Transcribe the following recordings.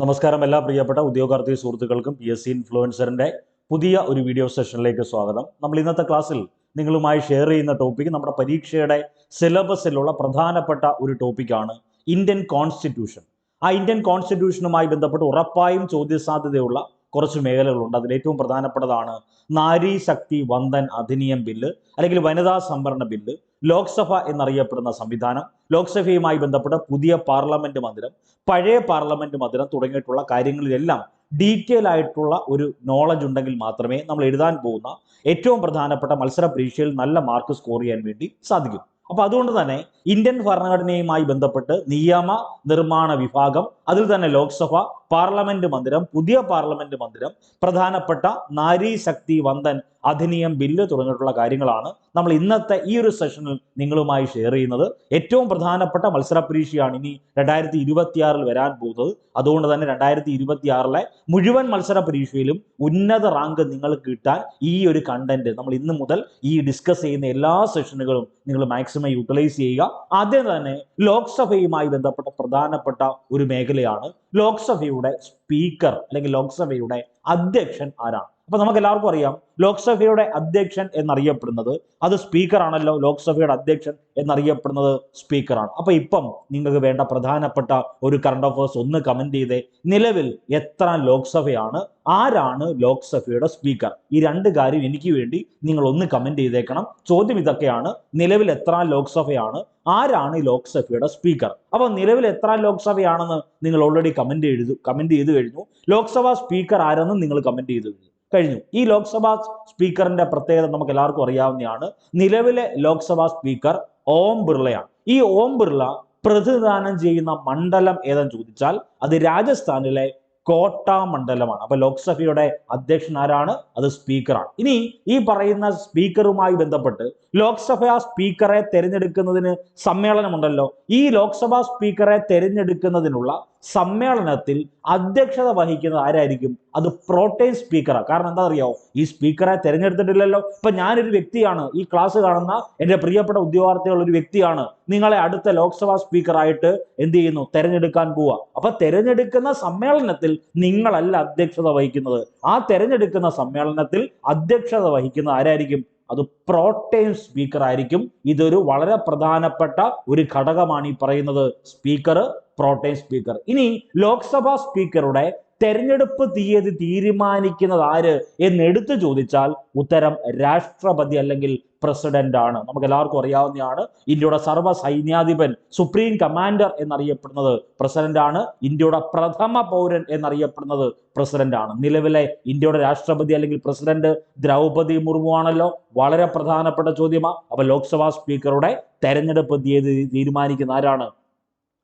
നമസ്കാരം എല്ലാ പ്രിയപ്പെട്ട ഉദ്യോഗാർത്ഥി സുഹൃത്തുക്കൾക്കും പി എസ് സി ഇൻഫ്ലുവൻസറിന്റെ പുതിയ ഒരു വീഡിയോ സെഷനിലേക്ക് സ്വാഗതം. നമ്മൾ ഇന്നത്തെ ക്ലാസ്സിൽ നിങ്ങളുമായി ഷെയർ ചെയ്യുന്ന ടോപ്പിക് നമ്മുടെ പരീക്ഷയുടെ സിലബസിലുള്ള പ്രധാനപ്പെട്ട ഒരു ടോപ്പിക്കാണ് ഇന്ത്യൻ കോൺസ്റ്റിറ്റ്യൂഷൻ ആ ഇന്ത്യൻ കോൺസ്റ്റിറ്റ്യൂഷനുമായി ബന്ധപ്പെട്ട് ഉറപ്പായും ചോദ്യസാധ്യതയുള്ള കുറച്ച് മേഖലകളുണ്ട്. അതിൽ ഏറ്റവും പ്രധാനപ്പെട്ടതാണ് നാരി ശക്തി വന്ദൻ അധിനിയം ബില്ല് അല്ലെങ്കിൽ വനിതാ സംവരണ ബില്ല്. ലോക്സഭ എന്നറിയപ്പെടുന്ന സംവിധാനം ലോക്സഭയുമായി ബന്ധപ്പെട്ട പുതിയ പാർലമെന്റ് മന്ദിരം പഴയ പാർലമെന്റ് മന്ദിരം തുടങ്ങിയിട്ടുള്ള കാര്യങ്ങളിലെല്ലാം ഡീറ്റെയിൽ ആയിട്ടുള്ള ഒരു നോളജ് ഉണ്ടെങ്കിൽ മാത്രമേ നമ്മൾ എഴുതാൻ പോകുന്ന ഏറ്റവും പ്രധാനപ്പെട്ട മത്സര പരീക്ഷയിൽ നല്ല മാർക്ക് സ്കോർ ചെയ്യാൻ വേണ്ടി സാധിക്കും. അപ്പൊ അതുകൊണ്ട് തന്നെ ഇന്ത്യൻ ഭരണഘടനയുമായി ബന്ധപ്പെട്ട് നിയമ നിർമ്മാണ വിഭാഗം അതിൽ തന്നെ ലോക്സഭ പാർലമെന്റ് മന്ദിരം പുതിയ പാർലമെന്റ് മന്ദിരം പ്രധാനപ്പെട്ട നാരി ശക്തി വന്ദൻ അധിനിയം ബില്ല് തുടങ്ങിയിട്ടുള്ള കാര്യങ്ങളാണ് നമ്മൾ ഇന്നത്തെ ഈ ഒരു സെഷനിൽ നിങ്ങളുമായി ഷെയർ ചെയ്യുന്നത്. ഏറ്റവും പ്രധാനപ്പെട്ട മത്സര പരീക്ഷയാണ് ഇനി രണ്ടായിരത്തി ഇരുപത്തിയാറിൽ വരാൻ പോകുന്നത്. അതുകൊണ്ട് തന്നെ രണ്ടായിരത്തി ഇരുപത്തിയാറിലെ മുഴുവൻ മത്സര പരീക്ഷയിലും ഉന്നത റാങ്ക് നിങ്ങൾക്ക് കിട്ടാൻ ഈ ഒരു കണ്ടന്റ് നമ്മൾ ഇന്ന് മുതൽ ഈ ഡിസ്കസ് ചെയ്യുന്ന എല്ലാ സെഷനുകളും നിങ്ങൾ മാക്സിമം യൂട്ടിലൈസ് ചെയ്യുക. ആദ്യം തന്നെ ലോക്സഭയുമായി ബന്ധപ്പെട്ട പ്രധാനപ്പെട്ട ഒരു മേഖലയാണ് ലോക്സഭയുടെ സ്പീക്കർ അല്ലെങ്കിൽ ലോക്സഭയുടെ അധ്യക്ഷൻ ആരാണ്? അപ്പൊ നമുക്ക് എല്ലാവർക്കും അറിയാം ലോക്സഭയുടെ അധ്യക്ഷൻ എന്നറിയപ്പെടുന്നത് അത് സ്പീക്കർ ആണല്ലോ. ലോക്സഭയുടെ അധ്യക്ഷൻ എന്നറിയപ്പെടുന്നത് സ്പീക്കറാണ് അപ്പൊ ഇപ്പം നിങ്ങൾക്ക് വേണ്ട പ്രധാനപ്പെട്ട ഒരു കറണ്ട് അഫേഴ്സ് ഒന്ന് കമന്റ് ചെയ്തേ. നിലവിൽ എത്ര ലോക്സഭയാണ് ആരാണ് ലോക്സഭയുടെ സ്പീക്കർ? ഈ രണ്ട് കാര്യം എനിക്ക് വേണ്ടി നിങ്ങൾ ഒന്ന് കമന്റ് ചെയ്തേക്കണം. ചോദ്യം ഇതൊക്കെയാണ് നിലവിൽ എത്ര ലോക്സഭയാണ് ആരാണ് ലോക്സഭയുടെ സ്പീക്കർ? അപ്പൊ നിലവിൽ എത്ര ലോക്സഭയാണെന്ന് നിങ്ങൾ ഓൾറെഡി കമന്റ് എഴുതു കമന്റ് ചെയ്ത് കഴിഞ്ഞു. ലോക്സഭാ സ്പീക്കർ ആരെന്നും നിങ്ങൾ കമന്റ് ചെയ്തു കഴിഞ്ഞു. കഴിഞ്ഞു. ഈ ലോക്സഭാ സ്പീക്കറിന്റെ പ്രത്യേകത നമുക്ക് എല്ലാവർക്കും അറിയാവുന്നതാണ്. നിലവിലെ ലോക്സഭാ സ്പീക്കർ ഓം ബിർളയാണ്. ഈ ഓം ബിർള പ്രതിദാനം ചെയ്യുന്ന മണ്ഡലം ഏതെന്ന് ചോദിച്ചാൽ അത് രാജസ്ഥാനിലെ കോട്ട മണ്ഡലമാണ്. അപ്പൊ ലോക്സഭയുടെ അധ്യക്ഷൻ ആരാണ്? അത് സ്പീക്കറാണ്. ഇനി ഈ പറയുന്ന സ്പീക്കറുമായി ബന്ധപ്പെട്ട് ലോക്സഭാ സ്പീക്കറെ തെരഞ്ഞെടുക്കുന്നതിന് സമ്മേളനമുണ്ടല്ലോ. ഈ ലോക്സഭാ സ്പീക്കറെ തെരഞ്ഞെടുക്കുന്നതിനുള്ള സമ്മേളനത്തിൽ അധ്യക്ഷത വഹിക്കുന്നത് ആരായിരിക്കും? അത് പ്രോട്ടൈൻ സ്പീക്കറാണ് കാരണം എന്താ അറിയാവോ? ഈ സ്പീക്കറെ തിരഞ്ഞെടുത്തിട്ടില്ലല്ലോ. ഇപ്പൊ ഞാനൊരു വ്യക്തിയാണ്. ഈ ക്ലാസ് കാണുന്ന എന്റെ പ്രിയപ്പെട്ട ഉദ്യോഗാർത്ഥികൾ ഒരു വ്യക്തിയാണ്. നിങ്ങളെ അടുത്ത ലോക്സഭാ സ്പീക്കറായിട്ട് എന്ത് ചെയ്യുന്നു? തെരഞ്ഞെടുക്കാൻ പോവുക അപ്പൊ തെരഞ്ഞെടുക്കുന്ന സമ്മേളനത്തിൽ നിങ്ങളല്ല അധ്യക്ഷത വഹിക്കുന്നത്. ആ തെരഞ്ഞെടുക്കുന്ന സമ്മേളനത്തിൽ അധ്യക്ഷത വഹിക്കുന്ന ആരായിരിക്കും? അത് പ്രോട്ടൈം സ്പീക്കർ ആയിരിക്കും. ഇതൊരു വളരെ പ്രധാനപ്പെട്ട ഒരു ഘടകമാണ് ഈ പറയുന്നത് സ്പീക്കർ പ്രോട്ടൈം സ്പീക്കർ ഇനി ലോക്സഭാ സ്പീക്കറുടെ തെരഞ്ഞെടുപ്പ് തീയതി തീരുമാനിക്കുന്നത് ആര് എന്ന് എടുത്തു ചോദിച്ചാൽ ഉത്തരം രാഷ്ട്രപതി അല്ലെങ്കിൽ പ്രസിഡന്റ് ആണ്. നമുക്ക് എല്ലാവർക്കും അറിയാവുന്നതാണ്. ഇന്ത്യയുടെ സർവ സൈന്യാധിപൻ സുപ്രീം കമാൻഡർ എന്നറിയപ്പെടുന്നത് പ്രസിഡന്റ് ആണ്. ഇന്ത്യയുടെ പ്രഥമ പൗരൻ എന്നറിയപ്പെടുന്നത് പ്രസിഡന്റ് ആണ്. നിലവിലെ ഇന്ത്യയുടെ രാഷ്ട്രപതി അല്ലെങ്കിൽ പ്രസിഡന്റ് ദ്രൗപതി മുർമു ആണല്ലോ. വളരെ പ്രധാനപ്പെട്ട ചോദ്യമാണ് അപ്പൊ ലോക്സഭാ സ്പീക്കറുടെ തെരഞ്ഞെടുപ്പ് തീയതി തീരുമാനിക്കുന്ന ആരാണ്?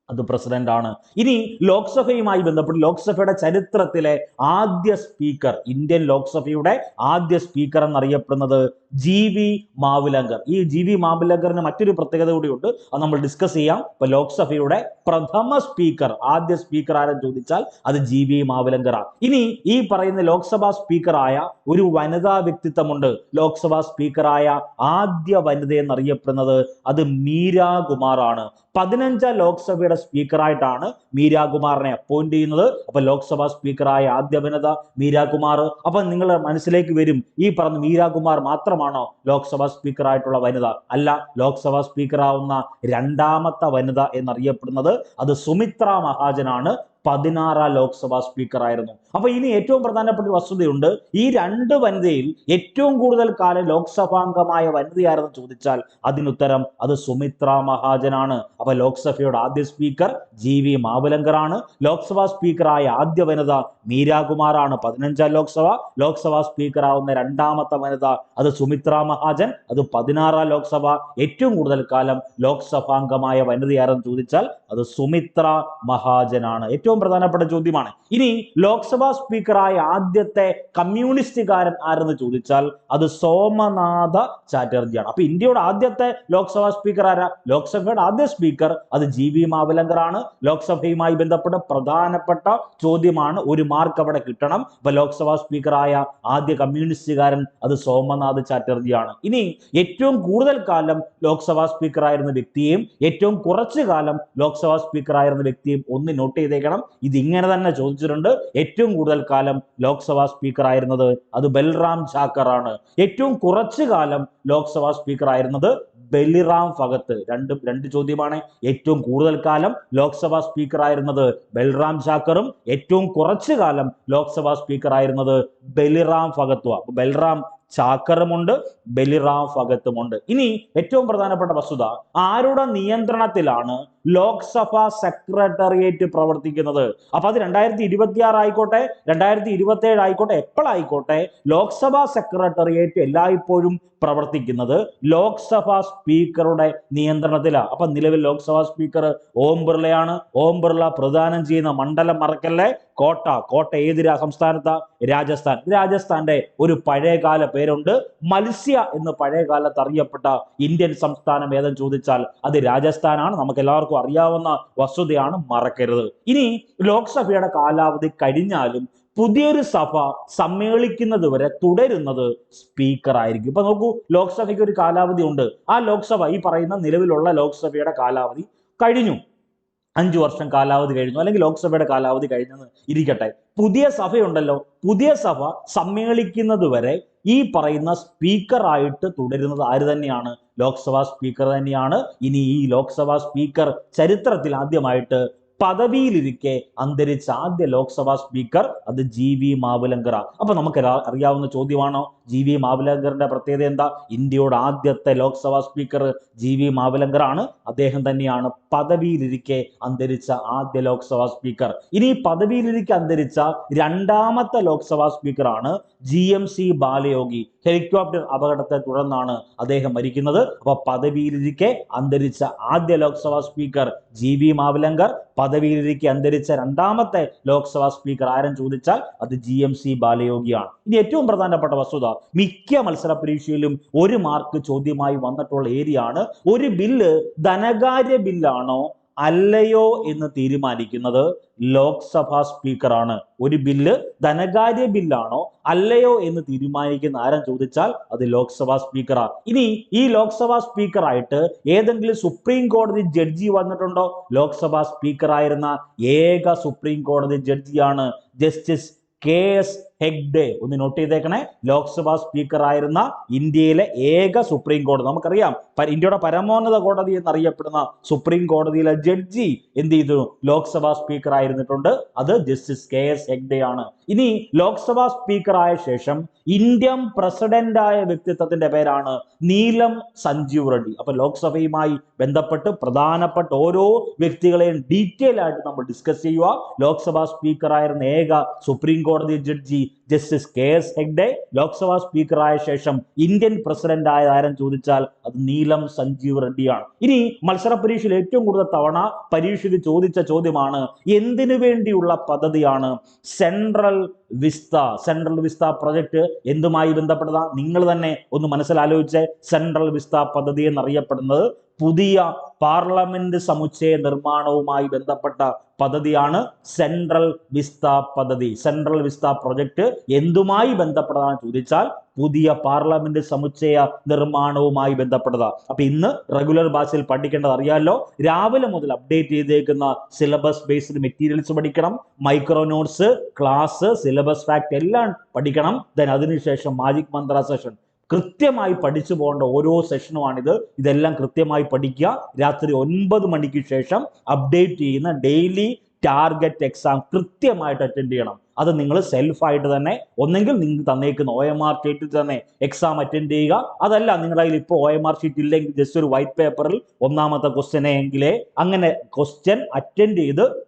അത് പ്രസിഡന്റ് ആണ് ഇനി ലോക്സഭയുമായി ബന്ധപ്പെട്ട് ലോക്സഭയുടെ ചരിത്രത്തിലെ ആദ്യ സ്പീക്കർ ഇന്ത്യൻ ലോക്സഭയുടെ ആദ്യ സ്പീക്കർ എന്നറിയപ്പെടുന്നത് ജി വി മാവുലങ്കർ. ഈ ജി വി മാവുലങ്കറിന് മറ്റൊരു പ്രത്യേകത കൂടിയുണ്ട്. അത് നമ്മൾ ഡിസ്കസ് ചെയ്യാം. ഇപ്പൊ ലോക്സഭയുടെ പ്രഥമ സ്പീക്കർ ആദ്യ സ്പീക്കർ ആരെന്ന് ചോദിച്ചാൽ അത് ജി വി മാവുലങ്കറാണ്. ഇനി ഈ പറയുന്ന ലോക്സഭാ സ്പീക്കറായ ഒരു വനിതാ വ്യക്തിത്വമുണ്ട്. ലോക്സഭാ സ്പീക്കറായ ആദ്യ വനിത എന്നറിയപ്പെടുന്നത് അത് മീരാ കുമാർ ആണ് പതിനഞ്ചാം ലോക്സഭയുടെ സ്പീക്കറായിട്ടാണ് മീരാകുമാറിനെ അപ്പോയിന്റ് ചെയ്യുന്നത്. അപ്പൊ ലോക്സഭാ സ്പീക്കറായ ആദ്യ വനിത മീരാകുമാർ. അപ്പൊ നിങ്ങളുടെ മനസ്സിലേക്ക് വരും ഈ പറഞ്ഞ മീരാകുമാർ മാത്രമാണോ ലോക്സഭാ സ്പീക്കറായിട്ടുള്ള വനിത? അല്ല ലോക്സഭാ സ്പീക്കറാവുന്ന രണ്ടാമത്തെ വനിത എന്നറിയപ്പെടുന്നത് അത് സുമിത്ര മഹാജനാണ്. പതിനാറാം ലോക്സഭാ സ്പീക്കറായിരുന്നു അപ്പൊ ഇനി ഏറ്റവും പ്രധാനപ്പെട്ട ഒരു വസ്തുതയുണ്ട്. ഈ രണ്ട് വനിതയിൽ ഏറ്റവും കൂടുതൽ കാലം ലോക്സഭാംഗമായ വനിതയായിരുന്നു ചോദിച്ചാൽ അതിനുത്തരം അത് സുമിത്ര മഹാജനാണ്. അപ്പൊ ലോക്സഭയുടെ ആദ്യ സ്പീക്കർ ജി വി മാവലങ്കറാണ്. ലോക്സഭാ സ്പീക്കറായ ആദ്യ വനിത മീരാകുമാറാണ് പതിനഞ്ചാം ലോക്സഭ. ലോക്സഭാ സ്പീക്കറാവുന്ന രണ്ടാമത്തെ വനിത അത് സുമിത്ര മഹാജൻ. അത് പതിനാറാം ലോക്സഭ. ഏറ്റവും കൂടുതൽ കാലം ലോക്സഭാംഗമായ വനിതയാരെന്ന് ചോദിച്ചാൽ അത് സുമിത്ര മഹാജനാണ്. ഏറ്റവും പ്രധാനപ്പെട്ട ചോദ്യമാണ്. ഇനി ലോക്സഭാ സ്പീക്കറായ ആദ്യത്തെ കമ്മ്യൂണിസ്റ്റുകാരൻ ആരെന്ന് ചോദിച്ചാൽ അത് സോമനാഥ ചാറ്റർജിയാണ്. അപ്പൊ ഇന്ത്യയുടെ ആദ്യത്തെ ലോക്സഭാ സ്പീക്കർ ആരാ? ലോക്സഭയുടെ ആദ്യ സ്പീക്കർ അത് ജി വി മാവലങ്കറാണ്. ലോക്സഭയുമായി ബന്ധപ്പെട്ട പ്രധാനപ്പെട്ട ചോദ്യമാണ് ഒരു മാർക്ക് അവിടെ കിട്ടണം. ഇപ്പൊ ലോക്സഭാ സ്പീക്കറായ ആദ്യ കമ്മ്യൂണിസ്റ്റുകാരൻ അത് സോമനാഥ് ചാറ്റർജിയാണ്. ഇനി ഏറ്റവും കൂടുതൽ കാലം ലോക്സഭാ സ്പീക്കറായിരുന്ന വ്യക്തിയെയും ഏറ്റവും കുറച്ചു കാലം ലോക്സഭാ സ്പീക്കറായിരുന്ന വ്യക്തിയും ഒന്ന് നോട്ട് ചെയ്തേക്കണം. ഓർക്കണം ഇത് ഇങ്ങനെ തന്നെ ചോദിച്ചിട്ടുണ്ട്. ഏറ്റവും കൂടുതൽ കാലം ലോക്സഭാ സ്പീക്കർ ആയിരുന്നത് അത് ബൽറാം ചാക്കർ ആണ്. ഏറ്റവും കുറച്ചു കാലം ലോക്സഭാ സ്പീക്കർ ആയിരുന്നത് ബലിറാം ഭഗത്ത് രണ്ടും രണ്ട് ചോദ്യമാണ്. ഏറ്റവും കൂടുതൽ കാലം ലോക്സഭാ സ്പീക്കർ ആയിരുന്നത് ബൽറാം ചാക്കറും ഏറ്റവും കുറച്ചു കാലം ലോക്സഭാ സ്പീക്കർ ആയിരുന്നത് ബലിറാം അപ്പൊ ബൽറാം ചാക്കറുമുണ്ട് ബലിറാം ഭഗത്തുമുണ്ട് ഇനി ഏറ്റവും പ്രധാനപ്പെട്ട വസ്തുത ആരുടെ നിയന്ത്രണത്തിലാണ് ലോക്സഭ സെക്രട്ടേറിയറ്റ് പ്രവർത്തിക്കുന്നത്. അപ്പൊ അത് രണ്ടായിരത്തി ഇരുപത്തി ആറ് ആയിക്കോട്ടെ രണ്ടായിരത്തി ഇരുപത്തി ഏഴ് ആയിക്കോട്ടെ എപ്പോഴായിക്കോട്ടെ ലോക്സഭാ സെക്രട്ടേറിയറ്റ് എല്ലായ്പ്പോഴും പ്രവർത്തിക്കുന്നത് ലോക്സഭാ സ്പീക്കറുടെ നിയന്ത്രണത്തിലാണ് അപ്പൊ നിലവിൽ ലോക്സഭാ സ്പീക്കർ ഓം ബിർളയാണ് ഓം ബിർള പ്രദാനം ചെയ്യുന്ന മണ്ഡലം മറക്കല്ലേ? കോട്ട. കോട്ട ഏത് സംസ്ഥാനത്ത? രാജസ്ഥാൻ. രാജസ്ഥാന്റെ ഒരു പഴയകാല പേരുണ്ട് മത്സ്യ എന്ന് പഴയകാലത്ത് അറിയപ്പെട്ട ഇന്ത്യൻ സംസ്ഥാനം ഏതെന്ന് ചോദിച്ചാൽ അത് രാജസ്ഥാനാണ്. നമുക്ക് അറിയാവുന്ന വസ്തുതയാണ് മറക്കരുത്. ഇനി ലോക്സഭയുടെ കാലാവധി കഴിഞ്ഞാലും പുതിയൊരു സഭ സമ്മേളിക്കുന്നത് വരെ തുടരുന്നത് സ്പീക്കർ ആയിരിക്കും. ഇപ്പൊ നോക്കൂ ലോക്സഭയ്ക്ക് ഒരു കാലാവധി ഉണ്ട്. ആ ലോക്സഭ ഈ പറയുന്ന നിലവിലുള്ള ലോക്സഭയുടെ കാലാവധി കഴിഞ്ഞു. അഞ്ചു വർഷം കാലാവധി കഴിഞ്ഞു. അല്ലെങ്കിൽ ലോക്സഭയുടെ കാലാവധി കഴിഞ്ഞെന്ന് ഇരിക്കട്ടെ. പുതിയ സഭയുണ്ടല്ലോ. പുതിയ സഭ സമ്മേളിക്കുന്നത് വരെ ഈ പറയുന്ന സ്പീക്കർ ആയിട്ട് തുടരുന്നത് ആര് തന്നെയാണ്? ലോക്സഭാ സ്പീക്കർ തന്നെയാണ്. ഇനി ഈ ലോക്സഭാ സ്പീക്കർ ചരിത്രത്തിൽ ആദ്യമായിട്ട് പദവിയിലിരിക്കെ അന്തരിച്ച ആദ്യ ലോക്സഭാ സ്പീക്കർ അത് ജി വി മാവുലങ്കർ അപ്പൊ നമുക്ക് അറിയാവുന്ന ചോദ്യമാണോ? ജി വി മാവുലങ്കറിന്റെ പ്രത്യേകത എന്താ? ഇന്ത്യയുടെ ആദ്യത്തെ Lok Sabha speaker G V Mavalankar ആണ്. അദ്ദേഹം തന്നെയാണ് പദവിയിലിരിക്കെ അന്തരിച്ച ആദ്യ ലോക്സഭാ സ്പീക്കർ. ഇനി പദവിയിലിരിക്കെ അന്തരിച്ച രണ്ടാമത്തെ Lok Sabha സ്പീക്കറാണ് G M C Balayogi. Helicopter അപകടത്തെ തുടർന്നാണ് അദ്ദേഹം മരിക്കുന്നത്. അപ്പൊ പദവിയിലിരിക്കെ അന്തരിച്ച ആദ്യ Lok Sabha speaker G V Mavalankar പദവിയിലിരിക്കെ അന്തരിച്ച രണ്ടാമത്തെ ലോക്സഭാ സ്പീക്കർ ആരും ചോദിച്ചാൽ അത് ജി എം സി ബാലയോഗിയാണ്. ഇനി ഏറ്റവും പ്രധാനപ്പെട്ട വസ്തുത മിക്ക മത്സര പരീക്ഷയിലും ഒരു മാർക്ക് ചോദ്യമായി വന്നിട്ടുള്ള ഏരിയ ആണ് ഒരു ബില്ല് ധനകാര്യ ബില്ലാണോ അല്ലയോ എന്ന് തീരുമാനിക്കുന്നത് ലോക്സഭാ സ്പീക്കറാണ്. ഒരു ബില്ല് ധനകാര്യ ബില്ലാണോ? അല്ലയോ എന്ന് തീരുമാനിക്കുന്ന ആരും ചോദിച്ചാൽ അത് ലോക്സഭാ സ്പീക്കറാണ് ഇനി ഈ ലോക്സഭാ സ്പീക്കറായിട്ട് ഏതെങ്കിലും സുപ്രീം കോടതി ജഡ്ജി വന്നിട്ടുണ്ടോ? ലോക്സഭാ സ്പീക്കറായിരുന്ന ഏക സുപ്രീം കോടതി ജഡ്ജിയാണ് ജസ്റ്റിസ് കെ എസ് ഹെഗ്ഡെ ഒന്ന് നോട്ട് ചെയ്തേക്കണേ. ലോക്സഭാ സ്പീക്കർ ആയിരുന്ന ഇന്ത്യയിലെ ഏക സുപ്രീം കോടതി. നമുക്കറിയാം ഇന്ത്യയുടെ പരമോന്നത കോടതി എന്നറിയപ്പെടുന്ന സുപ്രീം കോടതിയിലെ ജഡ്ജി എന്ത് ചെയ്തു? ലോക്സഭാ സ്പീക്കർ ആയിരുന്നിട്ടുണ്ട്. അത് ജസ്റ്റിസ് കെ എസ് ഹെഗ്ഡെ ആണ്. ഇനി ലോക്സഭാ സ്പീക്കർ ആയ ശേഷം ഇന്ത്യൻ പ്രസിഡന്റ് ആയ വ്യക്തിത്വത്തിന്റെ പേരാണ് നീലം സഞ്ജീവ് റെഡ്ഡി. അപ്പൊ ലോക്സഭയുമായി ബന്ധപ്പെട്ട് പ്രധാനപ്പെട്ട ഓരോ വ്യക്തികളെയും ഡീറ്റെയിൽ ആയിട്ട് നമ്മൾ ഡിസ്കസ് ചെയ്യുക. ലോക്സഭാ സ്പീക്കർ ആയിരുന്ന ഏക സുപ്രീം കോടതി judge justice K S Hegde Lok Sabha സ്പീക്കറായ ശേഷം ഇന്ത്യൻ പ്രസിഡന്റ് ആയ ആരും ചോദിച്ചാൽ അത് നീലം സഞ്ജീവ് റെഡ്ഡിയാണ്. ഇനി മത്സര പരീക്ഷയിൽ ഏറ്റവും കൂടുതൽ തവണ പരീക്ഷയ്ക്ക് ചോദിച്ച ചോദ്യമാണ് എന്തിനു വേണ്ടിയുള്ള പദ്ധതിയാണ് central vista central vista project എന്തുമായി ബന്ധപ്പെട്ടതാ? നിങ്ങൾ തന്നെ ഒന്ന് മനസ്സിലാലോചിച്ച് സെൻട്രൽ വിസ്ത പദ്ധതി എന്നറിയപ്പെടുന്നത് പുതിയ പാർലമെന്റ് സമുച്ചയ നിർമ്മാണവുമായി ബന്ധപ്പെട്ട പദ്ധതിയാണ് സെൻട്രൽ വിസ്ത പദ്ധതി. സെൻട്രൽ വിസ്ത പ്രൊജക്ട് എന്തുമായി ബന്ധപ്പെട്ടതാണ് ചോദിച്ചാൽ പുതിയ പാർലമെന്റ് സമുച്ചയ നിർമ്മാണവുമായി ബന്ധപ്പെട്ടതാ. അപ്പൊ ഇന്ന് റെഗുലർ ഭാഷയിൽ പഠിക്കേണ്ടത് അറിയാമല്ലോ രാവിലെ മുതൽ അപ്ഡേറ്റ് ചെയ്തേക്കുന്ന സിലബസ് ബേസ്ഡ് മെറ്റീരിയൽസ് പഠിക്കണം. Micro notes class syllabus fact എല്ലാം പഠിക്കണം. ദെൻ അതിനുശേഷം മാജിക് മന്ത്ര സെഷൻ കൃത്യമായി പഠിച്ചു പോകേണ്ട ഓരോ സെഷനുമാണിത്. ഇതെല്ലാം കൃത്യമായി പഠിക്കുക. രാത്രി ഒൻപത് മണിക്ക് ശേഷം അപ്ഡേറ്റ് ചെയ്യുന്ന ഡെയിലി ടാർഗറ്റ് എക്സാം കൃത്യമായിട്ട് അറ്റൻഡ് ചെയ്യണം. അത് നിങ്ങൾ സെൽഫായിട്ട് തന്നെ ഒന്നെങ്കിൽ നിങ്ങൾക്ക് തന്നേക്കുന്ന ഒ എം ആർ ഷീറ്റിൽ തന്നെ എക്സാം അറ്റൻഡ് ചെയ്യുക. അതല്ല നിങ്ങളുടെ ഇപ്പോൾ ഒ എം ആർ ഷീറ്റ് ഇല്ലെങ്കിൽ ജസ്റ്റ് ഒരു വൈറ്റ് പേപ്പറിൽ ഒന്നാമത്തെ ക്വസ്റ്റ്യനെ എങ്കിലേ അങ്ങനെ ക്വസ്റ്റ്യൻ അറ്റൻഡ് ചെയ്ത്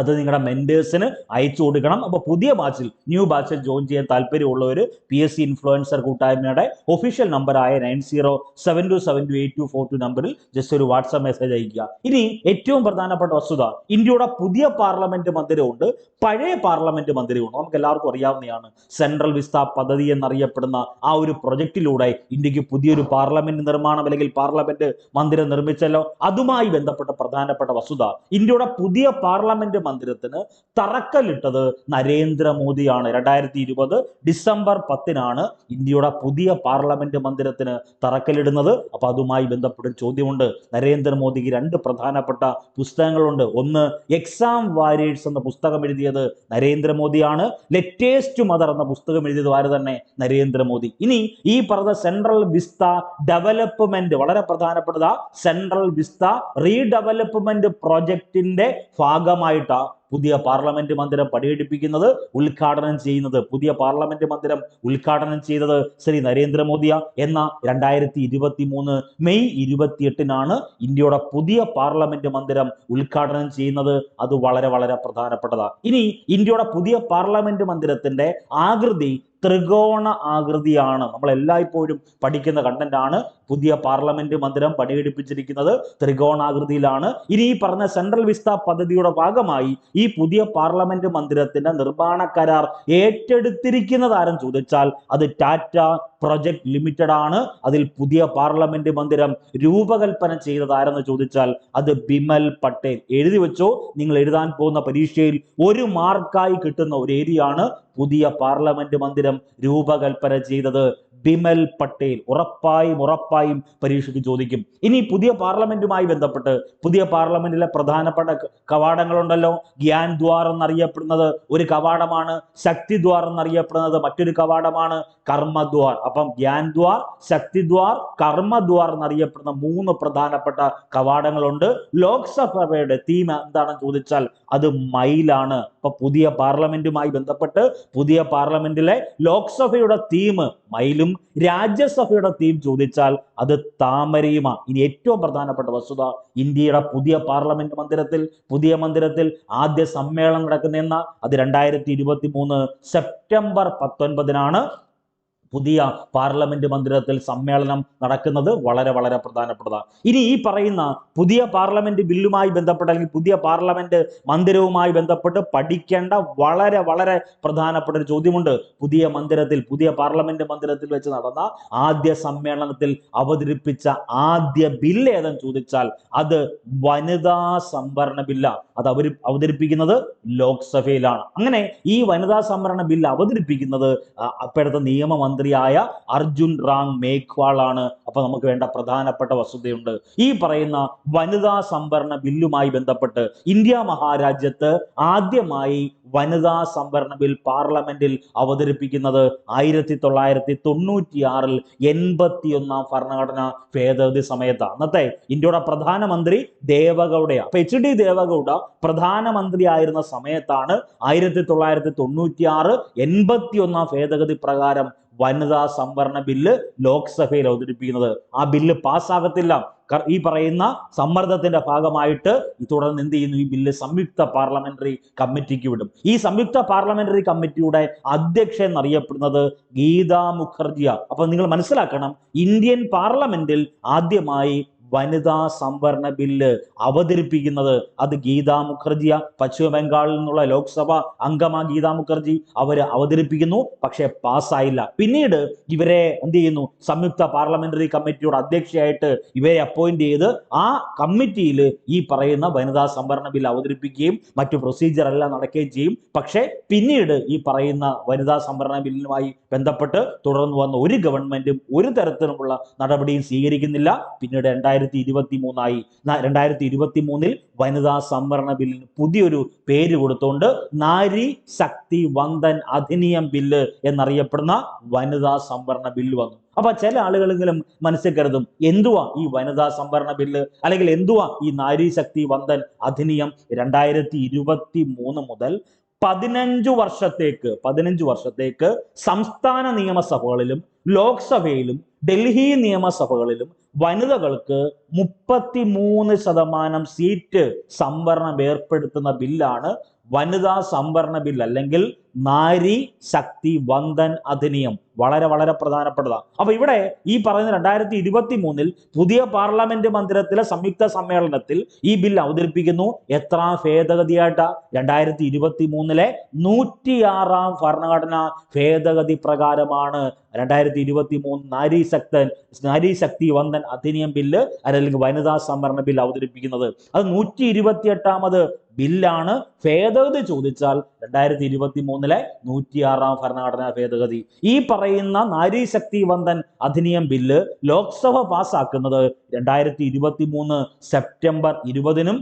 അത് നിങ്ങളുടെ മെന്റേഴ്സിന് അയച്ചു കൊടുക്കണം. അപ്പോൾ പുതിയ ബാച്ചിൽ ന്യൂ ബാച്ചിൽ ജോയിൻ ചെയ്യാൻ താല്പര്യമുള്ളവർ പി എസ് സി ഇൻഫ്ലുവൻസർ കൂട്ടായ്മയുടെ ഒഫീഷ്യൽ നമ്പറായ nine zero seven two seven two eight two four two നമ്പറിൽ ജസ്റ്റ് ഒരു വാട്സാപ്പ് മെസ്സേജ് അയക്കുക ഇനി ഏറ്റവും പ്രധാനപ്പെട്ട വസ്തുത ഇന്ത്യയുടെ പുതിയ പാർലമെന്റ് മന്ദിരമുണ്ട്. പഴയ പാർലമെന്റ് മന്ദിരമുണ്ട്. നമുക്ക് എല്ലാവർക്കും അറിയാവുന്നതാണ് സെൻട്രൽ വിസ്ത പദ്ധതി എന്നറിയപ്പെടുന്ന ആ ഒരു പ്രൊജക്റ്റിലൂടെ ഇന്ത്യയ്ക്ക് പുതിയൊരു പാർലമെന്റ് നിർമ്മാണം അല്ലെങ്കിൽ പാർലമെന്റ് മന്ദിരം നിർമ്മിച്ചല്ലോ. അതുമായി ബന്ധപ്പെട്ട പ്രധാനപ്പെട്ട വസ്തുത ഇന്ത്യയുടെ പുതിയ പാർലമെന്റ് മന്ദിരത്തിന് തറക്കല്ലിട്ടത് നരേന്ദ്രമോദിയാണ്. രണ്ടായിരത്തി ഇരുപത് ഡിസംബർ പത്തിനാണ് ഇന്ത്യയുടെ പുതിയ പാർലമെന്റ് മന്ദിരത്തിന് തറക്കല്ലിടുന്നത്. അപ്പൊ അതുമായി ബന്ധപ്പെട്ടൊരു ചോദ്യമുണ്ട്. നരേന്ദ്രമോദിക്ക് രണ്ട് പ്രധാനപ്പെട്ട പുസ്തകങ്ങളുണ്ട്. ഒന്ന് എക്സാം വാരിയേഴ്സ് എന്ന പുസ്തകം എഴുതിയത് നരേന്ദ്രമോദിയാണ്. ലെറ്റേസ്റ്റ് മദർ എന്ന പുസ്തകം എഴുതിയത് ആര് തന്നെ? നരേന്ദ്രമോദി. ഇനി ഈ പറഞ്ഞ സെൻട്രൽ വിസ്ത ഡെവലപ്മെന്റ് വളരെ പ്രധാനപ്പെട്ടതാ. സെൻട്രൽ വിസ്ത റീഡെവലപ്മെന്റ് പ്രോജക്റ്റിന്റെ ഭാഗമായിട്ടാ പുതിയ പാർലമെന്റ് മന്ദിരം പണിയെടുപ്പിക്കുന്നത് ഉദ്ഘാടനം ചെയ്യുന്നത് പുതിയ പാർലമെന്റ് മന്ദിരം ഉദ്ഘാടനം ചെയ്തത് ശ്രീ നരേന്ദ്രമോദിയ എന്ന രണ്ടായിരത്തി ഇരുപത്തി മൂന്ന് മെയ് ഇരുപത്തിയെട്ടിനാണ് ഇന്ത്യയുടെ പുതിയ പാർലമെന്റ് മന്ദിരം ഉദ്ഘാടനം ചെയ്യുന്നത്. അത് വളരെ വളരെ പ്രധാനപ്പെട്ടതാണ് ഇനി ഇന്ത്യയുടെ പുതിയ പാർലമെന്റ് മന്ദിരത്തിന്റെ ആകൃതി ത്രികോണ ആകൃതിയാണ്. നമ്മൾ എല്ലായ്പ്പോഴും പഠിക്കുന്ന കണ്ടന്റ് ആണ് പുതിയ പാർലമെന്റ് മന്ദിരം പണിയെടുപ്പിച്ചിരിക്കുന്നത് ത്രികോണാകൃതിയിലാണ്. ഇനി ഈ പറഞ്ഞ സെൻട്രൽ വിസ്ത പദ്ധതിയുടെ ഭാഗമായി പുതിയ പാർലമെന്റ് മന്ദിരത്തിന്റെ നിർമ്മാണ കരാർ ഏറ്റെടുത്തിരിക്കുന്നത് ആരും ചോദിച്ചാൽ അത് ടാറ്റ പ്രൊജക്ട് ലിമിറ്റഡ് ആണ്. അതിൽ പുതിയ പാർലമെന്റ് മന്ദിരം രൂപകൽപ്പന ചെയ്തത് ആരെന്ന് ചോദിച്ചാൽ അത് ബിമൽ പട്ടേൽ. എഴുതി വെച്ചോ നിങ്ങൾ എഴുതാൻ പോകുന്ന പരീക്ഷയിൽ ഒരു മാർക്കായി കിട്ടുന്ന ഒരു ഏരിയ ആണ് പുതിയ പാർലമെന്റ് മന്ദിരം രൂപകൽപ്പന ചെയ്തത്. ബിമൽ പട്ടേൽ ഉറപ്പായും ഉറപ്പായും പരീക്ഷയ്ക്ക് ചോദിക്കും. ഇനി പുതിയ പാർലമെന്റുമായി ബന്ധപ്പെട്ട് പുതിയ പാർലമെന്റിലെ പ്രധാനപ്പെട്ട കവാടങ്ങളുണ്ടല്ലോ. ഗ്യാൻ ദ്വാർ എന്നറിയപ്പെടുന്നത് ഒരു കവാടമാണ് ശക്തി ദ്വാർ എന്നറിയപ്പെടുന്നത് മറ്റൊരു കവാടമാണ് കർമ്മദ്വാർ. അപ്പം ഗ്യാൻ ദ്വാർ ശക്തി ദ്വാർ കർമ്മദ്വാർ എന്നറിയപ്പെടുന്ന മൂന്ന് പ്രധാനപ്പെട്ട കവാടങ്ങളുണ്ട്. ലോക്സഭയുടെ തീം എന്താണെന്ന് ചോദിച്ചാൽ അത് മയിലാണ്. ഇപ്പൊ പുതിയ പാർലമെന്റുമായി ബന്ധപ്പെട്ട് പുതിയ പാർലമെന്റിലെ ലോക്സഭയുടെ തീം മയിലും രാജ്യസഭയുടെ തീം ചോദിച്ചാൽ അത് താമരയുമാണ് ഇനി ഏറ്റവും പ്രധാനപ്പെട്ട വസ്തുത ഇന്ത്യയുടെ പുതിയ പാർലമെന്റ് മന്ദിരത്തിൽ പുതിയ മന്ദിരത്തിൽ ആദ്യ സമ്മേളനം നടക്കുന്ന അത് രണ്ടായിരത്തി ഇരുപത്തി മൂന്ന് സെപ്റ്റംബർ പത്തൊൻപതിനാണ്. പുതിയ പാർലമെന്റ് മന്ദിരത്തിൽ സമ്മേളനം നടക്കുന്നത് വളരെ വളരെ പ്രധാനപ്പെട്ടതാണ്. ഇനി ഈ പറയുന്ന പുതിയ പാർലമെന്റ് ബില്ലുമായി ബന്ധപ്പെട്ട് അല്ലെങ്കിൽ പുതിയ പാർലമെന്റ് മന്ദിരവുമായി ബന്ധപ്പെട്ട് പഠിക്കേണ്ട വളരെ വളരെ പ്രധാനപ്പെട്ട ഒരു ചോദ്യമുണ്ട്. പുതിയ മന്ദിരത്തിൽ പുതിയ പാർലമെന്റ് മന്ദിരത്തിൽ വെച്ച് നടന്ന ആദ്യ സമ്മേളനത്തിൽ അവതരിപ്പിച്ച ആദ്യ ബില്ല് ഏതെന്ന് ചോദിച്ചാൽ അത് വനിതാ സംവരണ ബില്ല. അത് അവർ അവതരിപ്പിക്കുന്നത് ലോക്സഭയിലാണ്. അങ്ങനെ ഈ വനിതാ സംവരണ ബില്ല് അവതരിപ്പിക്കുന്നത് അപ്പോഴത്തെ അപ്പോഴത്തെ നിയമമന്ത്രിയായ അർജുൻ റാങ് മേഘ്വാൾ ആണ് അപ്പൊ നമുക്ക് വേണ്ട പ്രധാനപ്പെട്ട വസ്തുതയുണ്ട്. ഈ പറയുന്ന വനിതാ സംവരണ ബില്ലുമായി ബന്ധപ്പെട്ട് ഇന്ത്യ മഹാരാജ്യത്ത് ആദ്യമായി വനിതാ സംവരണ ബിൽ പാർലമെന്റിൽ അവതരിപ്പിക്കുന്നത് ആയിരത്തി തൊള്ളായിരത്തി തൊണ്ണൂറ്റിയാറിൽ എൺപത്തിയൊന്നാം ഭരണഘടന ഭേദഗതി സമയത്താണ് അന്നത്തെ ഇന്ത്യയുടെ പ്രധാനമന്ത്രി ദേവഗൗഡയാണ്. അപ്പൊ എച്ച് ഡി ദേവഗൗഡ പ്രധാനമന്ത്രി ആയിരുന്ന സമയത്താണ് ആയിരത്തി തൊള്ളായിരത്തി തൊണ്ണൂറ്റിയാറ് എൺപത്തിയൊന്നാം ഭേദഗതി പ്രകാരം വനിതാ സംവരണ ബില്ല് ലോക്സഭയിൽ അവതരിപ്പിക്കുന്നത്. ആ ബില്ല് പാസ്സാകത്തില്ല. ഈ പറയുന്ന സമ്മർദ്ദത്തിന്റെ ഭാഗമായിട്ട് തുടർന്ന് എന്ത് ചെയ്യുന്നു? ഈ ബില്ല് സംയുക്ത പാർലമെന്ററി കമ്മിറ്റിക്ക് വിടും. ഈ സംയുക്ത പാർലമെന്ററി കമ്മിറ്റിയുടെ അധ്യക്ഷ എന്നറിയപ്പെടുന്നത് ഗീതാ മുഖർജിയ. അപ്പൊ നിങ്ങൾ മനസ്സിലാക്കണം ഇന്ത്യൻ പാർലമെന്റിൽ ആദ്യമായി വനിതാ സംവരണ ബില്ല് അവതരിപ്പിക്കുന്നത് അത് ഗീതാ മുഖർജിയ പശ്ചിമ ബംഗാളിൽ നിന്നുള്ള ലോക്സഭ അംഗമാ ഗീതാ മുഖർജി അവർ അവതരിപ്പിക്കുന്നു. പക്ഷേ പാസ്സായില്ല. പിന്നീട് ഇവരെ എന്ത് ചെയ്യുന്നു? സംയുക്ത പാർലമെന്ററി കമ്മിറ്റിയുടെ അധ്യക്ഷയായിട്ട് ഇവരെ അപ്പോയിന്റ് ചെയ്ത് ആ കമ്മിറ്റിയിൽ ഈ പറയുന്ന വനിതാ സംവരണ ബിൽ അവതരിപ്പിക്കുകയും മറ്റു പ്രൊസീജിയർ എല്ലാം നടക്കുകയും ചെയ്യും. പക്ഷേ പിന്നീട് ഈ പറയുന്ന വനിതാ സംവരണ ബില്ലുമായി ബന്ധപ്പെട്ട് തുടർന്ന് വന്ന ഒരു ഗവൺമെന്റും ഒരു തരത്തിലുമുള്ള നടപടിയും സ്വീകരിക്കുന്നില്ല. പിന്നീട് രണ്ടായിരത്തി ഇരുപത്തി മൂന്നായി രണ്ടായിരത്തി ഇരുപത്തി മൂന്നിൽ വനിതാ സംവരണ ബില്ലിന് പുതിയൊരു പേര് കൊടുത്തുകൊണ്ട് നാരി ശക്തി വന്ദൻ അധിനിയം ബില്ല് എന്നറിയപ്പെടുന്ന വനിതാ സംവരണ ബില്ല് വന്നു. അപ്പൊ ചില ആളുകളെങ്കിലും മനസ്സിൽ കരുതും എന്തുവാ ഈ വനിതാ സംവരണ ബില്ല്? അല്ലെങ്കിൽ എന്തുവാ ഈ നാരി ശക്തി വന്ദൻ അധിനിയം രണ്ടായിരത്തി ഇരുപത്തി മൂന്ന് മുതൽ പതിനഞ്ചു വർഷത്തേക്ക് പതിനഞ്ച് വർഷത്തേക്ക് സംസ്ഥാന നിയമസഭകളിലും ലോക്സഭയിലും ഡൽഹി നിയമസഭകളിലും വനിതകൾക്ക് മുപ്പത്തി മൂന്ന് ശതമാനം സീറ്റ് സംവരണം ഏർപ്പെടുത്തുന്ന ബില്ലാണ് വനിതാ സംവരണ ബിൽ അല്ലെങ്കിൽ നാരി ശക്തി വന്ദൻ അധിനിയം. വളരെ വളരെ പ്രധാനപ്പെട്ടതാണ് അപ്പൊ ഇവിടെ ഈ പറയുന്ന രണ്ടായിരത്തി ഇരുപത്തി മൂന്നിൽ പുതിയ പാർലമെന്റ് മന്ദിരത്തിലെ സംയുക്ത സമ്മേളനത്തിൽ ഈ ബിൽ അവതരിപ്പിക്കുന്നു. എത്ര ഭേദഗതിയായിട്ടാ? രണ്ടായിരത്തി ഇരുപത്തി മൂന്നിലെ നൂറ്റിയാറാം ഭരണഘടന ഭേദഗതി പ്രകാരമാണ് രണ്ടായിരത്തി ഇരുപത്തി മൂന്ന് നാരി ശക്തൻ നാരി ശക്തി വന്ദൻ അധിനിയം ബില്ല് അല്ലെങ്കിൽ വനിതാ സംവരണ ബിൽ അവതരിപ്പിക്കുന്നത്. അത് നൂറ്റി ഇരുപത്തി എട്ടാമത് ബില്ലാണ്. ഭേദഗതി ചോദിച്ചാൽ രണ്ടായിരത്തി ഇരുപത്തി മൂന്നിലെ നൂറ്റിയാറാം ഭരണഘടനാ ഭേദഗതി. ഈ പറയുന്ന നാരി ശക്തി വന്ദൻ അധിനിയം ബില്ല് ലോക്സഭ പാസ്സാക്കുന്നത് രണ്ടായിരത്തി ഇരുപത്തി മൂന്ന് സെപ്റ്റംബർ ഇരുപതിനും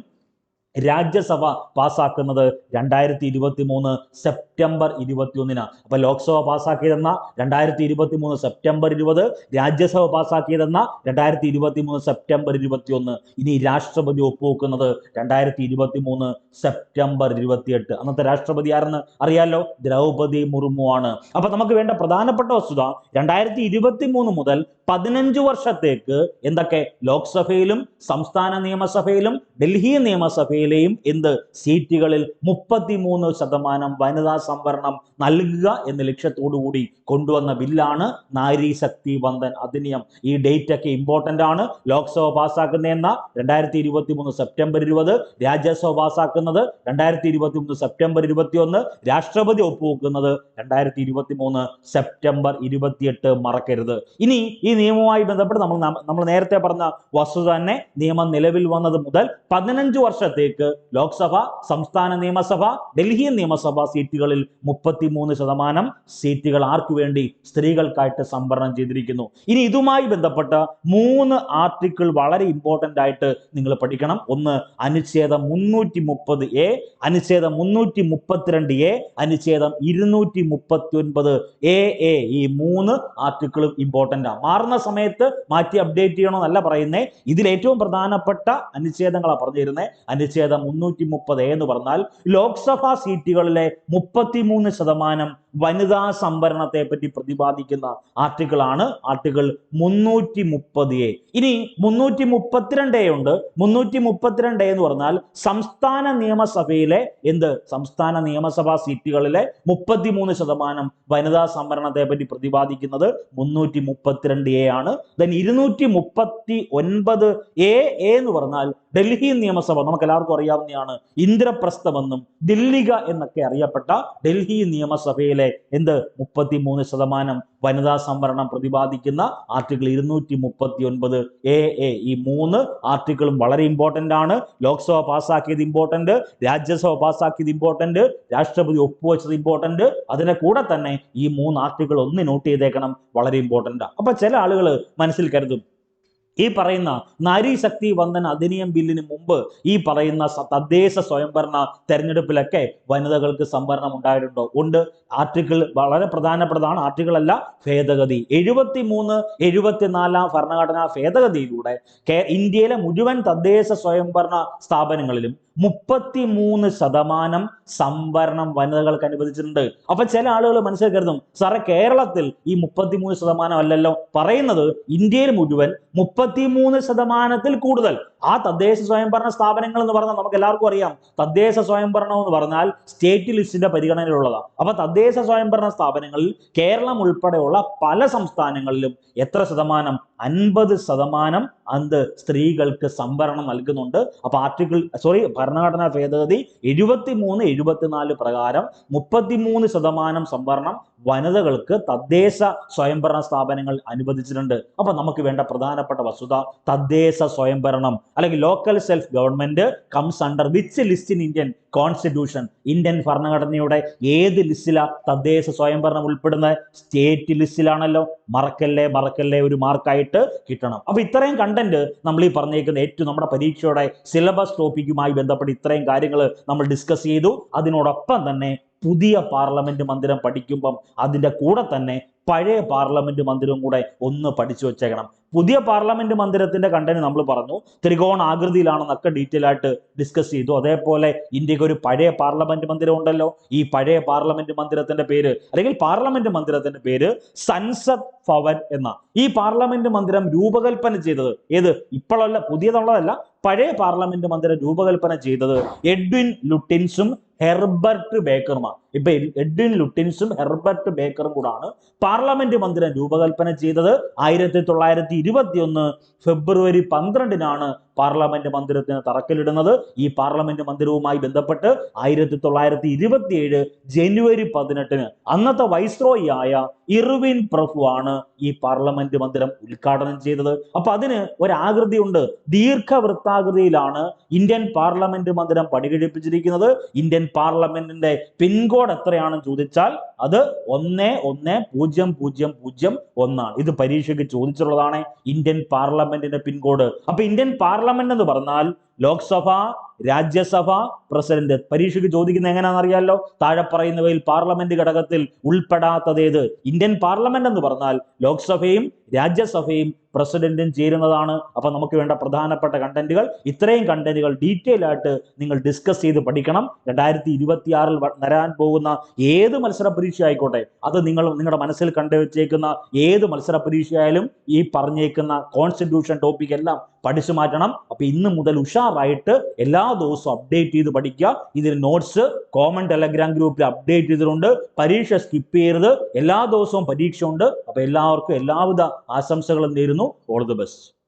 രാജ്യസഭ പാസ്സാക്കുന്നത് രണ്ടായിരത്തി ഇരുപത്തി മൂന്ന് സെപ്റ്റംബർ ഇരുപത്തിയൊന്നിനാണ്. അപ്പൊ ലോക്സഭ പാസ്സാക്കിയതെന്ന രണ്ടായിരത്തി ഇരുപത്തി മൂന്ന് സെപ്റ്റംബർ ഇരുപത് രാജ്യസഭ പാസ്സാക്കിയതെന്ന രണ്ടായിരത്തി ഇരുപത്തി മൂന്ന് സെപ്റ്റംബർ ഇരുപത്തിയൊന്ന്. ഇനി രാഷ്ട്രപതി ഒപ്പുവെക്കുന്നത് രണ്ടായിരത്തി ഇരുപത്തി മൂന്ന് സെപ്റ്റംബർ ഇരുപത്തിയെട്ട്. അന്നത്തെ രാഷ്ട്രപതി ആരെന്ന് അറിയാലോ? ദ്രൗപതി മുർമു ആണ് അപ്പൊ നമുക്ക് വേണ്ട പ്രധാനപ്പെട്ട വസ്തുത രണ്ടായിരത്തി ഇരുപത്തി മൂന്ന് മുതൽ പതിനഞ്ച് വർഷത്തേക്ക് എന്തൊക്കെ? ലോക്സഭയിലും സംസ്ഥാന നിയമസഭയിലും ഡൽഹി നിയമസഭയിലെയും എന്ത്? സീറ്റുകളിൽ മുപ്പത്തിമൂന്ന് ശതമാനം വനിതാ സംവരണം നൽകുക എന്ന ലക്ഷ്യത്തോടുകൂടി കൊണ്ടുവന്ന ബില്ലാണ് നാരി ശക്തി വന്ദൻ അധിനിയം. ഈ ഡേറ്റ് ഒക്കെ ഇമ്പോർട്ടന്റ് ആണ്. ലോക്സഭ പാസ്സാക്കുന്നതെന്ന രണ്ടായിരത്തി ഇരുപത്തി മൂന്ന് സെപ്റ്റംബർ ഇരുപത്. രാജ്യസഭ പാസ്സാക്കുന്നത് രണ്ടായിരത്തി ഇരുപത്തി മൂന്ന് സെപ്റ്റംബർ ഇരുപത്തിയൊന്ന്. രാഷ്ട്രപതി ഒപ്പുവെക്കുന്നത് രണ്ടായിരത്തി ഇരുപത്തി മൂന്ന് സെപ്റ്റംബർ ഇരുപത്തിയെട്ട്. മറക്കരുത്. ഇനി ഈ നിയമവുമായി ബന്ധപ്പെട്ട് നമ്മൾ നമ്മൾ നേരത്തെ പറഞ്ഞ വസ്തുത തന്നെ നിയമം നിലവിൽ വന്നത് മുതൽ പതിനഞ്ച് വർഷത്തേക്ക് ലോക്സഭ സംസ്ഥാന നിയമസഭ ഡൽഹി നിയമസഭ സീറ്റുകളിൽ മുപ്പത്തിമൂന്ന് ശതമാനം സീറ്റുകൾ ആർക്കു വേണ്ടി സ്ത്രീകൾക്കായിട്ട് സംവരണം ചെയ്തിരിക്കുന്നു. ഇനി ഇതുമായി ബന്ധപ്പെട്ട മൂന്ന് ആർട്ടിക്കിൾ വളരെ ഇമ്പോർട്ടന്റ് ആയിട്ട് നിങ്ങൾ പഠിക്കണം. ഒന്ന് അനുച്ഛേദം മുന്നൂറ്റി മുപ്പത് എ അനുച്ഛേദം മുന്നൂറ്റി മുപ്പത്തിരണ്ട് എ അനുച്ഛേദം ഇരുന്നൂറ്റി മുപ്പത്തി ഒൻപത് എ എ. ഈ മൂന്ന് ആർട്ടിക്കിളും ഇമ്പോർട്ടന്റ് ആണ് മാറുന്ന സമയത്ത് മാറ്റി അപ്ഡേറ്റ് ചെയ്യണമെന്നല്ല പറയുന്നേ. ഇതിൽ ഏറ്റവും പ്രധാനപ്പെട്ട അനുച്ഛേദങ്ങളാണ് പറഞ്ഞിരുന്നത് അനുച്ഛേദം മുന്നൂറ്റി മുപ്പത് എന്ന് പറഞ്ഞാൽ ലോക്സഭാ സീറ്റുകളിലെ മുപ്പത്തിമൂന്ന് ശതമാനം വനിതാ സംവരണത്തെ പറ്റി പ്രതിപാദിക്കുന്ന ആർട്ടിക്കിൾ ആണ് ആർട്ടിക്കിൾ മുന്നൂറ്റി മുപ്പത് എ ഇനി മുന്നൂറ്റി മുപ്പത്തിരണ്ട് എ ഉണ്ട്. മുന്നൂറ്റി മുപ്പത്തിരണ്ട് എന്ന് പറഞ്ഞാൽ സംസ്ഥാന നിയമസഭയിലെ എന്ത്? സംസ്ഥാന നിയമസഭാ സീറ്റുകളിലെ മുപ്പത്തിമൂന്ന് ശതമാനം വനിതാ സംവരണത്തെ പറ്റി പ്രതിപാദിക്കുന്നത് മുന്നൂറ്റി മുപ്പത്തിരണ്ട് എ ആണ്. ദെൻ ഇരുന്നൂറ്റി മുപ്പത്തി ഒൻപത് എ എന്ന് പറഞ്ഞാൽ ഡൽഹി നിയമസഭ നമുക്ക് എല്ലാവർക്കും അറിയാവുന്നതാണ് ഇന്ദ്രപ്രസ്ഥമെന്നും ദില്ലിക എന്നൊക്കെ അറിയപ്പെട്ട ഡൽഹി നിയമസഭയിലെ എന്ത് മുപ്പത്തിമൂന്ന് ശതമാനം വനിതാ സംവരണം പ്രതിപാദിക്കുന്ന ആർട്ടിക്കിൾ ഇരുന്നൂറ്റി മുപ്പത്തി ഒൻപത് എ എ ഈ മൂന്ന് ആർട്ടിക്കിളും വളരെ ഇമ്പോർട്ടന്റ് ആണ്. ലോക്സഭ പാസ്സാക്കിയത് ഇമ്പോർട്ടന്റ് രാജ്യസഭ പാസ്സാക്കിയത് ഇമ്പോർട്ടന്റ് രാഷ്ട്രപതി ഒപ്പുവെച്ചത് ഇമ്പോർട്ടന്റ് അതിനെ കൂടെ തന്നെ ഈ മൂന്ന് ആർട്ടിക്കിൾ ഒന്ന് നോട്ട് ചെയ്തേക്കണം. വളരെ ഇമ്പോർട്ടന്റ് അപ്പൊ ചില ആളുകൾ മനസ്സിൽ കരുതും ഈ പറയുന്ന നാരീശക്തി വന്ദന അധിനിയം ബില്ലിന് മുമ്പ് ഈ പറയുന്ന തദ്ദേശ സ്വയംഭരണ തെരഞ്ഞെടുപ്പിലൊക്കെ വനിതകൾക്ക് സംവരണം ഉണ്ടായിട്ടുണ്ടോ. ഉണ്ട്. ആർട്ടിക്കിൾ വളരെ പ്രധാനപ്പെട്ടതാണ്. ആർട്ടിക്കിൾ അല്ല ഭേദഗതി. എഴുപത്തി മൂന്ന് എഴുപത്തിനാലാം ഭരണഘടനാ ഭേദഗതിയിലൂടെ ഇന്ത്യയിലെ മുഴുവൻ തദ്ദേശ സ്വയംഭരണ സ്ഥാപനങ്ങളിലും മുപ്പത്തിമൂന്ന് ശതമാനം സംവരണം വനിതകൾക്ക് അനുവദിച്ചിട്ടുണ്ട്. അപ്പൊ ചില ആളുകൾ മനസ്സിൽ കരുതും സാറേ കേരളത്തിൽ ഈ മുപ്പത്തിമൂന്ന് ശതമാനം അല്ലല്ലോ? പറയുന്നത് ഇന്ത്യയിൽ മുഴുവൻ മുപ്പത്തിമൂന്ന് ശതമാനത്തിൽ കൂടുതൽ. ആ തദ്ദേശ സ്വയംഭരണ സ്ഥാപനങ്ങൾ എന്ന് പറഞ്ഞാൽ നമുക്ക് എല്ലാവർക്കും അറിയാം. തദ്ദേശ സ്വയംഭരണം എന്ന് പറഞ്ഞാൽ സ്റ്റേറ്റ് ലിസ്റ്റിന്റെ പരിഗണനയിലുള്ളതാണ്. അപ്പൊ തദ്ദേശ സ്വയംഭരണ സ്ഥാപനങ്ങളിൽ കേരളം ഉൾപ്പെടെയുള്ള പല സംസ്ഥാനങ്ങളിലും എത്ര ശതമാനം? അൻപത് ശതമാനം അന്ത് സ്ത്രീകൾക്ക് സംവരണം നൽകുന്നുണ്ട്. അപ്പൊ ആർട്ടിക്കിൾ സോറി ഭരണഘടനാ ഭേദഗതി എഴുപത്തി മൂന്ന് എഴുപത്തിനാല് പ്രകാരം മുപ്പത്തിമൂന്ന് ശതമാനം സംവരണം വനിതകൾക്ക് തദ്ദേശ സ്വയംഭരണ സ്ഥാപനങ്ങൾ അനുവദിച്ചിട്ടുണ്ട്. അപ്പൊ നമുക്ക് വേണ്ട പ്രധാനപ്പെട്ട വസ്തുത തദ്ദേശ സ്വയംഭരണം അല്ലെങ്കിൽ local self government comes under which list in Indian constitution Indian ഭരണഘടനയുടെ ഏത് ലിസ്റ്റിലാ തദ്ദേശ സ്വയംഭരണം ഉൾപ്പെടുന്ന സ്റ്റേറ്റ് ലിസ്റ്റിലാണല്ലോ മറക്കല്ലേ മറക്കല്ലേ ഒരു മാർക്കായിട്ട് കിട്ടണം. അപ്പൊ ഇത്രയും കണ്ടന്റ് നമ്മൾ ഈ പറഞ്ഞേക്കുന്ന ഏറ്റവും നമ്മുടെ പരീക്ഷയുടെ സിലബസ് ടോപ്പിക്കുമായി ഇത്രയും കാര്യങ്ങൾ നമ്മൾ ഡിസ്കസ് ചെയ്തു. അതിനോടൊപ്പം തന്നെ പുതിയ പാർലമെന്റ് മന്ദിരം പഠിക്കുമ്പം അതിന്റെ കൂടെ തന്നെ പഴയ പാർലമെന്റ് മന്ദിരവും കൂടെ ഒന്ന് പഠിച്ചു വെച്ചേക്കണം. പുതിയ പാർലമെന്റ് മന്ദിരത്തിന്റെ കണ്ടന്റ് നമ്മൾ പറഞ്ഞു. ത്രികോണ ആകൃതിയിലാണെന്നൊക്കെ ഡീറ്റെയിൽ ആയിട്ട് ഡിസ്കസ് ചെയ്തു. അതേപോലെ ഇന്ത്യയ്ക്ക് ഒരു പഴയ പാർലമെന്റ് മന്ദിരം ഉണ്ടല്ലോ. ഈ പഴയ പാർലമെന്റ് മന്ദിരത്തിന്റെ പേര് അല്ലെങ്കിൽ പാർലമെന്റ് മന്ദിരത്തിന്റെ പേര് സൻസദ് ഭവൻ എന്ന. ഈ പാർലമെന്റ് മന്ദിരം രൂപകൽപ്പന ചെയ്തത് ഏത്? ഇപ്പോഴല്ല പുതിയതുള്ളതല്ല പഴയ പാർലമെന്റ് മന്ദിരം രൂപകൽപ്പന ചെയ്തത് എഡ്വിൻ ലുട്ടിൻസും ഹെർബർട്ട് ബേക്കറുമാണ്. ഇപ്പൊ എഡ്വിൻ ലുട്ടിൻസും ഹെർബർട്ട് ബേക്കറും കൂടാണ് പാർലമെന്റ് മന്ദിരം രൂപകൽപ്പന ചെയ്തത് ആയിരത്തി തൊള്ളായിരത്തി ഇരുപത്തി ഒന്ന് ഫെബ്രുവരി പന്ത്രണ്ടിനാണ് പാർലമെന്റ് മന്ദിരത്തിന് തറക്കല്ലിടുന്നത് ഈ പാർലമെന്റ് മന്ദിരവുമായി ബന്ധപ്പെട്ട് ആയിരത്തി തൊള്ളായിരത്തി ഇരുപത്തിയേഴ് ജനുവരി പതിനെട്ടിന് അന്നത്തെ വൈസ്രോയി ആയ ഇർവിൻ പ്രഭു ആണ് ഈ പാർലമെന്റ് മന്ദിരം ഉദ്ഘാടനം ചെയ്തത്. അപ്പൊ അതിന് ഒരാകൃതിയുണ്ട്. ദീർഘവൃത്താകൃതിയിലാണ് ഇന്ത്യൻ പാർലമെന്റ് മന്ദിരം പണികഴിപ്പിച്ചിരിക്കുന്നത്. ഇന്ത്യൻ പാർലമെന്റിന്റെ പിൻകോഡ് എത്രയാണെന്ന് ചോദിച്ചാൽ അത് ഒന്ന് ഒന്ന് പൂജ്യം പൂജ്യം പൂജ്യം ഒന്നാണ്. ഇത് പരീക്ഷയ്ക്ക് ചോദിച്ചിട്ടുള്ളതാണ് ഇന്ത്യൻ പാർലമെന്റിന്റെ പിൻകോഡ്. അപ്പൊ ഇന്ത്യൻ പാർലമെന്റ് എന്ന് പറഞ്ഞാൽ ലോക്സഭ രാജ്യസഭ പ്രസിഡന്റ്. പരീക്ഷയ്ക്ക് ചോദിക്കുന്ന എങ്ങനെയാണെന്ന് അറിയാമല്ലോ താഴെ പറയുന്നവയിൽ പാർലമെന്റ് ഘടകത്തിൽ ഉൾപ്പെടാത്തതേത് ഇന്ത്യൻ പാർലമെന്റ് എന്ന് പറഞ്ഞാൽ ലോക്സഭയും രാജ്യസഭയും പ്രസിഡന്റും ചേരുന്നതാണ്. അപ്പൊ നമുക്ക് വേണ്ട പ്രധാനപ്പെട്ട കണ്ടന്റുകൾ. ഇത്രയും കണ്ടന്റുകൾ ഡീറ്റെയിൽ ആയിട്ട് നിങ്ങൾ ഡിസ്കസ് ചെയ്ത് പഠിക്കണം. രണ്ടായിരത്തി ഇരുപത്തിയാറിൽ വരാൻ പോകുന്ന ഏത് മത്സര പരീക്ഷ ആയിക്കോട്ടെ അത് നിങ്ങൾ നിങ്ങളുടെ മനസ്സിൽ കണ്ടുവച്ചേക്കുന്ന ഏത് മത്സര പരീക്ഷയായാലും ഈ പറഞ്ഞേക്കുന്ന കോൺസ്റ്റിറ്റ്യൂഷൻ ടോപ്പിക് എല്ലാം പഠിച്ചു മാറ്റണം. അപ്പൊ ഇന്ന് മുതൽ ഉഷാറായിട്ട് എല്ലാ ദിവസവും അപ്ഡേറ്റ് ചെയ്ത് പഠിക്കുക. ഇതിന് നോട്ട്സ് കോമൺ ടെലഗ്രാം ഗ്രൂപ്പിൽ അപ്ഡേറ്റ് ചെയ്തിട്ടുണ്ട്. പരീക്ഷ സ്കിപ്പ് ചെയ്യരുത്. എല്ലാ ദിവസവും പരീക്ഷ ഉണ്ട് അപ്പൊ എല്ലാവർക്കും എല്ലാവിധ ആശംസകളും നേരുന്നു. All the best